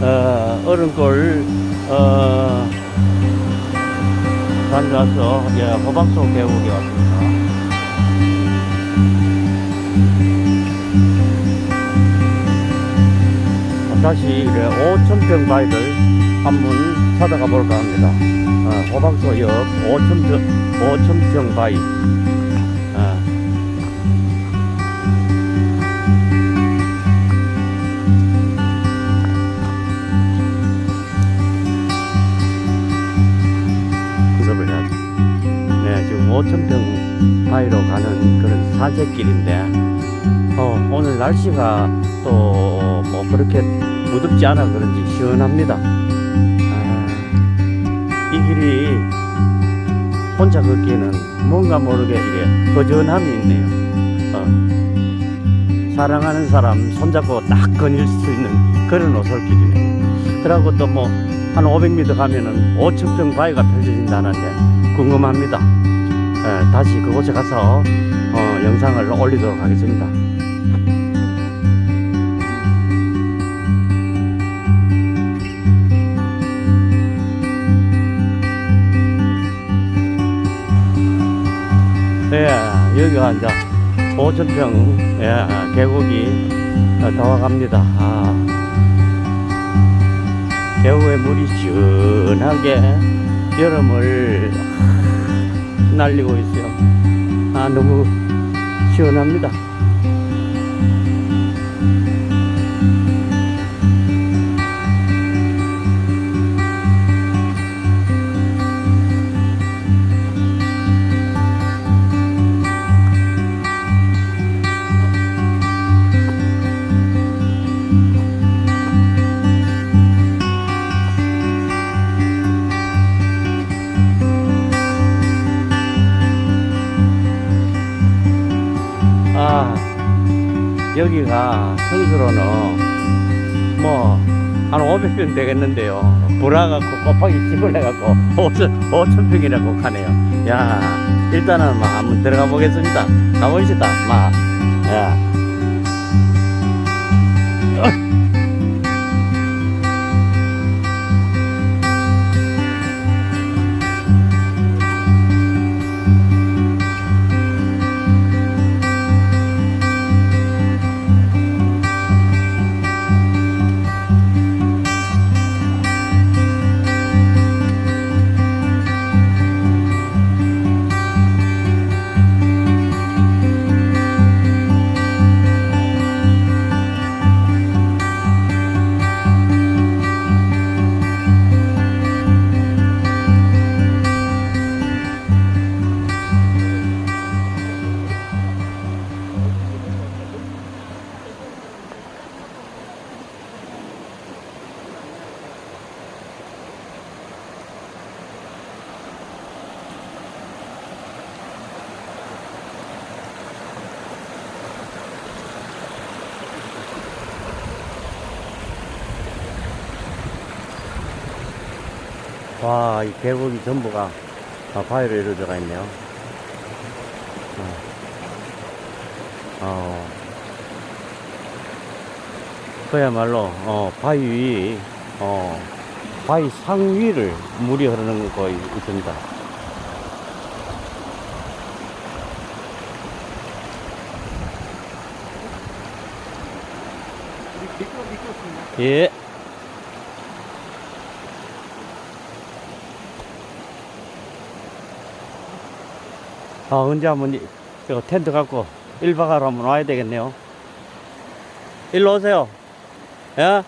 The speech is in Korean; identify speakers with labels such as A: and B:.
A: 어, 어른골 어, 다녀와서 예, 호박소 계곡에 왔습니다. 다시 이래 5천평 바위를 한번 찾아가 볼까 합니다. 어, 호박소역 5천평, 5천평 바위. 5천평 바위로 가는 그런 산책길인데, 어, 오늘 날씨가 또 뭐 그렇게 무덥지 않아 그런지 시원합니다. 아, 이 길이 혼자 걷기에는 뭔가 모르게 이게 허전함이 있네요. 어, 사랑하는 사람 손잡고 딱 거닐 수 있는 그런 오솔길이네요. 그러고 또 뭐 한 500m 가면은 5천평 바위가 펼쳐진다는데 궁금합니다. 예, 다시 그곳에 가서 어, 영상을 올리도록 하겠습니다. 예, 여기가 이제 5천평 예, 계곡이 다 와갑니다. 아, 계곡에 물이 시원하게 여름을 날리고 있어요. 아, 너무 시원합니다. 아, 여기가 선수로는 뭐, 한 500평 되겠는데요. 불화갖고 곱하기 10을 해갖고 5천, 5천 평이라고 하네요. 야, 일단은 막 한번 들어가 보겠습니다. 가보시다, 막. 야. 와, 이 계곡이 전부가 다 바위로 이루어져 있네요. 어. 어. 그야말로, 어, 바위 위, 어, 바위 상 위를 물이 흐르는 거 있습니다. 예. 아, 언제 한번 이- 저 텐트 갖고 1박 하러 한번 와야 되겠네요. 일로 오세요. 예?